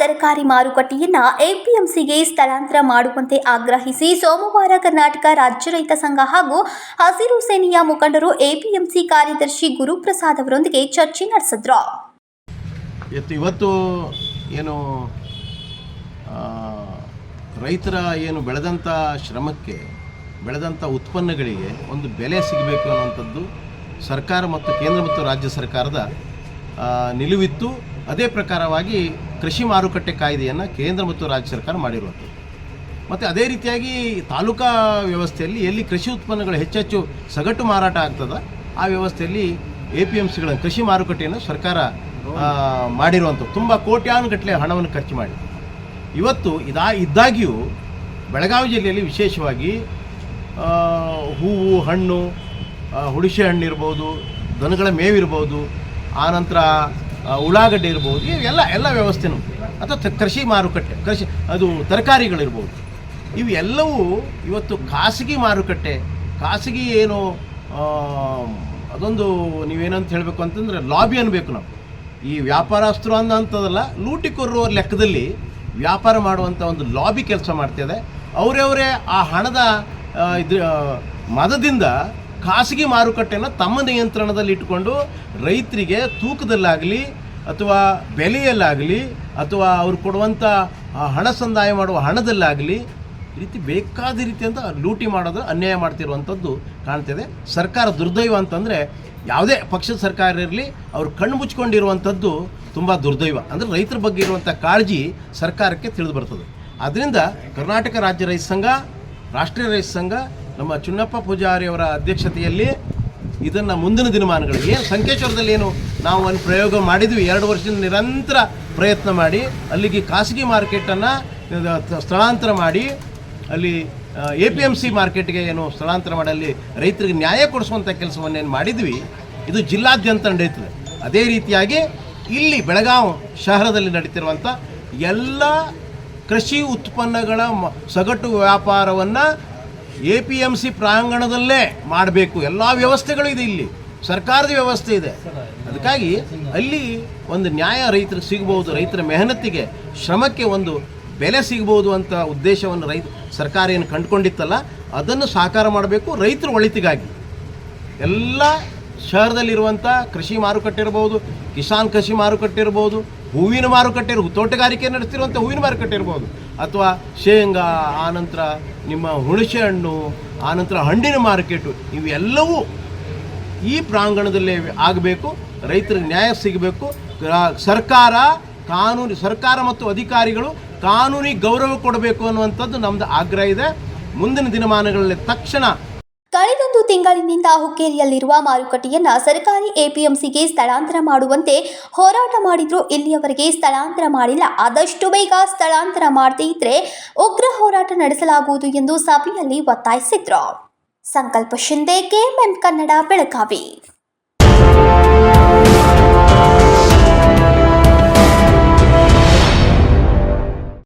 ತರಕಾರಿ ಮಾರುಕಟ್ಟೆಯನ್ನ ಎಪಿಎಂಸಿಗೆ ಸ್ಥಳಾಂತರ ಮಾಡುವಂತೆ ಆಗ್ರಹಿಸಿ ಸೋಮವಾರ ಕರ್ನಾಟಕ ರಾಜ್ಯ ರೈತ ಸಂಘ ಹಾಗೂ ಹಸಿರು ಸೇನೆಯ ಮುಖಂಡರು ಎಪಿಎಂಸಿ ಕಾರ್ಯದರ್ಶಿ ಗುರುಪ್ರಸಾದ್ ಅವರೊಂದಿಗೆ ಚರ್ಚೆ ನಡೆಸಿದ್ರು. ಇವತ್ತು ಏನು ರೈತರ ಏನು ಬೆಳೆದಂಥ ಶ್ರಮಕ್ಕೆ ಬೆಳೆದಂಥ ಉತ್ಪನ್ನಗಳಿಗೆ ಒಂದು ಬೆಲೆ ಸಿಗಬೇಕು ಅನ್ನುವಂಥದ್ದು ಸರ್ಕಾರ ಮತ್ತು ಕೇಂದ್ರ ಮತ್ತು ರಾಜ್ಯ ಸರ್ಕಾರದ ನಿಲುವಿತ್ತು. ಅದೇ ಪ್ರಕಾರವಾಗಿ ಕೃಷಿ ಮಾರುಕಟ್ಟೆ ಕಾಯ್ದೆಯನ್ನು ಕೇಂದ್ರ ಮತ್ತು ರಾಜ್ಯ ಸರ್ಕಾರ ಮಾಡಿರುವಂಥದ್ದು. ಮತ್ತು ಅದೇ ರೀತಿಯಾಗಿ ತಾಲೂಕಾ ವ್ಯವಸ್ಥೆಯಲ್ಲಿ ಎಲ್ಲಿ ಕೃಷಿ ಉತ್ಪನ್ನಗಳು ಹೆಚ್ಚೆಚ್ಚು ಸಗಟು ಮಾರಾಟ ಆಗ್ತದೆ ಆ ವ್ಯವಸ್ಥೆಯಲ್ಲಿ ಎ ಪಿ ಎಂ ಸಿಗಳನ್ನು ಕೃಷಿ ಮಾರುಕಟ್ಟೆಯನ್ನು ಸರ್ಕಾರ ಮಾಡಿರುವಂಥದ್ದು. ತುಂಬ ಕೋಟ್ಯಾನುಗಟ್ಟಲೆ ಹಣವನ್ನು ಖರ್ಚು ಮಾಡಿ ಇವತ್ತು ಇದಾ ಇದ್ದಾಗಿಯೂ ಬೆಳಗಾವಿ ಜಿಲ್ಲೆಯಲ್ಲಿ ವಿಶೇಷವಾಗಿ ಹೂವು ಹಣ್ಣು ಆ, ಹುಣಸೆ ಹಣ್ಣು ಇರ್ಬೋದು ದನಗಳ ಮೇವಿರ್ಬೋದು ಆನಂತರ ಉಳ್ಳಾಗಡ್ಡೆ ಇರ್ಬೋದು ಇವೆಲ್ಲ ಎಲ್ಲ ವ್ಯವಸ್ಥೆನೂ. ಅಥವಾ ಕೃಷಿ ಮಾರುಕಟ್ಟೆ, ಕೃಷಿ, ಅದು ತರಕಾರಿಗಳಿರ್ಬೋದು. ಇವೆಲ್ಲವೂ ಇವತ್ತು ಖಾಸಗಿ ಮಾರುಕಟ್ಟೆ, ಖಾಸಗಿ ಏನು ಅದೊಂದು ನೀವೇನಂತ ಹೇಳಬೇಕು ಅಂತಂದರೆ ಲಾಬಿ ಅನ್ಬೇಕು ನಾವು. ಈ ವ್ಯಾಪಾರಸ್ಥರು ಅನ್ನೋ ಅಂಥದ್ದಲ್ಲ ಲೂಟಿ ಕೊರುವವ್ರ ಲೆಕ್ಕದಲ್ಲಿ ವ್ಯಾಪಾರ ಮಾಡುವಂಥ ಒಂದು ಲಾಬಿ ಕೆಲಸ ಮಾಡ್ತಿದೆ. ಅವರೇ ಆ ಹಣದ ಇದು ಮದದಿಂದ ಖಾಸಗಿ ಮಾರುಕಟ್ಟೆಯನ್ನು ತಮ್ಮ ನಿಯಂತ್ರಣದಲ್ಲಿ ಇಟ್ಟುಕೊಂಡು ರೈತರಿಗೆ ತೂಕದಲ್ಲಾಗಲಿ ಅಥವಾ ಬೆಲೆಯಲ್ಲಾಗಲಿ ಅಥವಾ ಅವರು ಕೊಡುವಂಥ ಹಣ ಸಂದಾಯ ಮಾಡುವ ಹಣದಲ್ಲಾಗಲಿ ಈ ರೀತಿ ಬೇಕಾದ ರೀತಿಯಿಂದ ಲೂಟಿ ಮಾಡೋದು, ಅನ್ಯಾಯ ಮಾಡ್ತಿರುವಂಥದ್ದು ಕಾಣ್ತಿದೆ. ಸರ್ಕಾರ ದುರ್ದೈವ ಅಂತಂದರೆ ಯಾವುದೇ ಪಕ್ಷದ ಸರ್ಕಾರ ಇರಲಿ, ಅವರು ಕಣ್ಣು ಮುಚ್ಕೊಂಡಿರುವಂಥದ್ದು ತುಂಬ ದುರ್ದೈವ. ಅಂದರೆ ರೈತರ ಬಗ್ಗೆ ಇರುವಂಥ ಕಾಳಜಿ ಸರ್ಕಾರಕ್ಕೆ ತಿಳಿದು ಬರ್ತದೆ. ಆದ್ದರಿಂದ ಕರ್ನಾಟಕ ರಾಜ್ಯ ರೈತ ಸಂಘ, ರಾಷ್ಟ್ರೀಯ ರೈತ ಸಂಘ ನಮ್ಮ ಚುನ್ನಪ್ಪ ಪೂಜಾರಿ ಅವರ ಅಧ್ಯಕ್ಷತೆಯಲ್ಲಿ ಇದನ್ನು ಮುಂದಿನ ದಿನಮಾನಗಳಿಗೆ ಏನು ಸಂಕೇಶ್ವರದಲ್ಲಿ ಏನು ನಾವು ಒಂದು ಪ್ರಯೋಗ ಮಾಡಿದ್ವಿ, ಎರಡು ವರ್ಷದಿಂದ ನಿರಂತರ ಪ್ರಯತ್ನ ಮಾಡಿ, ಅಲ್ಲಿಗೆ ಖಾಸಗಿ ಮಾರ್ಕೆಟನ್ನು ಸ್ಥಳಾಂತರ ಮಾಡಿ, ಅಲ್ಲಿ ಎ ಪಿ ಎಂ ಸಿ ಮಾರ್ಕೆಟ್ಗೆ ಏನು ಸ್ಥಳಾಂತರ ಮಾಡಿ, ಅಲ್ಲಿ ರೈತರಿಗೆ ನ್ಯಾಯ ಕೊಡಿಸುವಂಥ ಕೆಲಸವನ್ನೇನು ಮಾಡಿದ್ವಿ, ಇದು ಜಿಲ್ಲಾದ್ಯಂತ ನಡೆಯುತ್ತದೆ. ಅದೇ ರೀತಿಯಾಗಿ ಇಲ್ಲಿ ಬೆಳಗಾವಿ ಶಹರದಲ್ಲಿ ನಡೀತಿರುವಂಥ ಎಲ್ಲ ಕೃಷಿ ಉತ್ಪನ್ನಗಳ ಮ- ಸಗಟು ವ್ಯಾಪಾರವನ್ನು ಎ ಪಿ ಎಂ ಸಿ ಪ್ರಾಂಗಣದಲ್ಲೇ ಮಾಡಬೇಕು. ಎಲ್ಲ ವ್ಯವಸ್ಥೆಗಳು ಇದೆ ಇಲ್ಲಿ. ಸರ್ಕಾರದ ವ್ಯವಸ್ಥೆ ಇದೆ. ಅದಕ್ಕಾಗಿ ಅಲ್ಲಿ ಒಂದು ನ್ಯಾಯ ರೈತರಿಗೆ ಸಿಗಬಹುದು ರೈತರ ಮೆಹನತ್ತಿಗೆ ಶ್ರಮಕ್ಕೆ ಒಂದು ಬೆಲೆ ಸಿಗಬಹುದು ಅಂತ ಉದ್ದೇಶವನ್ನು ರೈತ, ಸರ್ಕಾರ ಏನು ಕಂಡುಕೊಂಡಿತ್ತಲ್ಲ, ಅದನ್ನು ಸಾಕಾರ ಮಾಡಬೇಕು ರೈತರ ಒಳಿತಿಗಾಗಿ. ಎಲ್ಲ ಶಹರದಲ್ಲಿರುವಂಥ ಕೃಷಿ ಮಾರುಕಟ್ಟೆ ಇರ್ಬೋದು, ಕಿಸಾನ್ ಕೃಷಿ ಮಾರುಕಟ್ಟೆ ಇರ್ಬೋದು, ಹೂವಿನ ಮಾರುಕಟ್ಟೆ ಇರ್ಬೋದು, ತೋಟಗಾರಿಕೆ ನಡೆಸ್ತಿರುವಂಥ ಹೂವಿನ ಮಾರುಕಟ್ಟೆ ಇರ್ಬೋದು, ಅಥವಾ ಶೇಂಗಾ, ಆನಂತರ ನಿಮ್ಮ ಹುಣಸೆ ಹಣ್ಣು, ಆನಂತರ ಹಣ್ಣಿನ ಮಾರ್ಕೆಟು ಇವೆಲ್ಲವೂ ಈ ಪ್ರಾಂಗಣದಲ್ಲೇ ಆಗಬೇಕು, ರೈತರಿಗೆ ನ್ಯಾಯ ಸಿಗಬೇಕು ಸರ್ಕಾರ ಕಾನೂನು, ಸರ್ಕಾರ ಮತ್ತು ಅಧಿಕಾರಿಗಳು ಕಾನೂನಿಗೆ ಗೌರವ ಕೊಡಬೇಕು ಅನ್ನುವಂಥದ್ದು ನಮ್ಮದು ಆಗ್ರಹ ಇದೆ. ಮುಂದಿನ ದಿನಮಾನಗಳಲ್ಲಿ ತಕ್ಷಣ ಕಳೆದೊಂದು ತಿಂಗಳಿನಿಂದ ಹುಕ್ಕೇರಿಯಲ್ಲಿರುವ ಮಾರುಕಟ್ಟೆಯನ್ನು ಸರ್ಕಾರಿ ಎಪಿಎಂಸಿಗೆ ಸ್ಥಳಾಂತರ ಮಾಡುವಂತೆ ಹೋರಾಟ ಮಾಡಿದ್ರು ಇಲ್ಲಿಯವರೆಗೆ ಸ್ಥಳಾಂತರ ಮಾಡಿಲ್ಲ. ಆದಷ್ಟು ಬೇಗ ಸ್ಥಳಾಂತರ ಮಾಡದೇ ಇದ್ರೆ ಉಗ್ರ ಹೋರಾಟ ನಡೆಸಲಾಗುವುದು ಎಂದು ಸಭೆಯಲ್ಲಿ ಒತ್ತಾಯಿಸಿದ್ರು. ಸಂಕಲ್ಪ ಶಿಂದೆ ಕೆಎಂಎಂ ಕನ್ನಡ, ಬೆಳಗಾವಿ.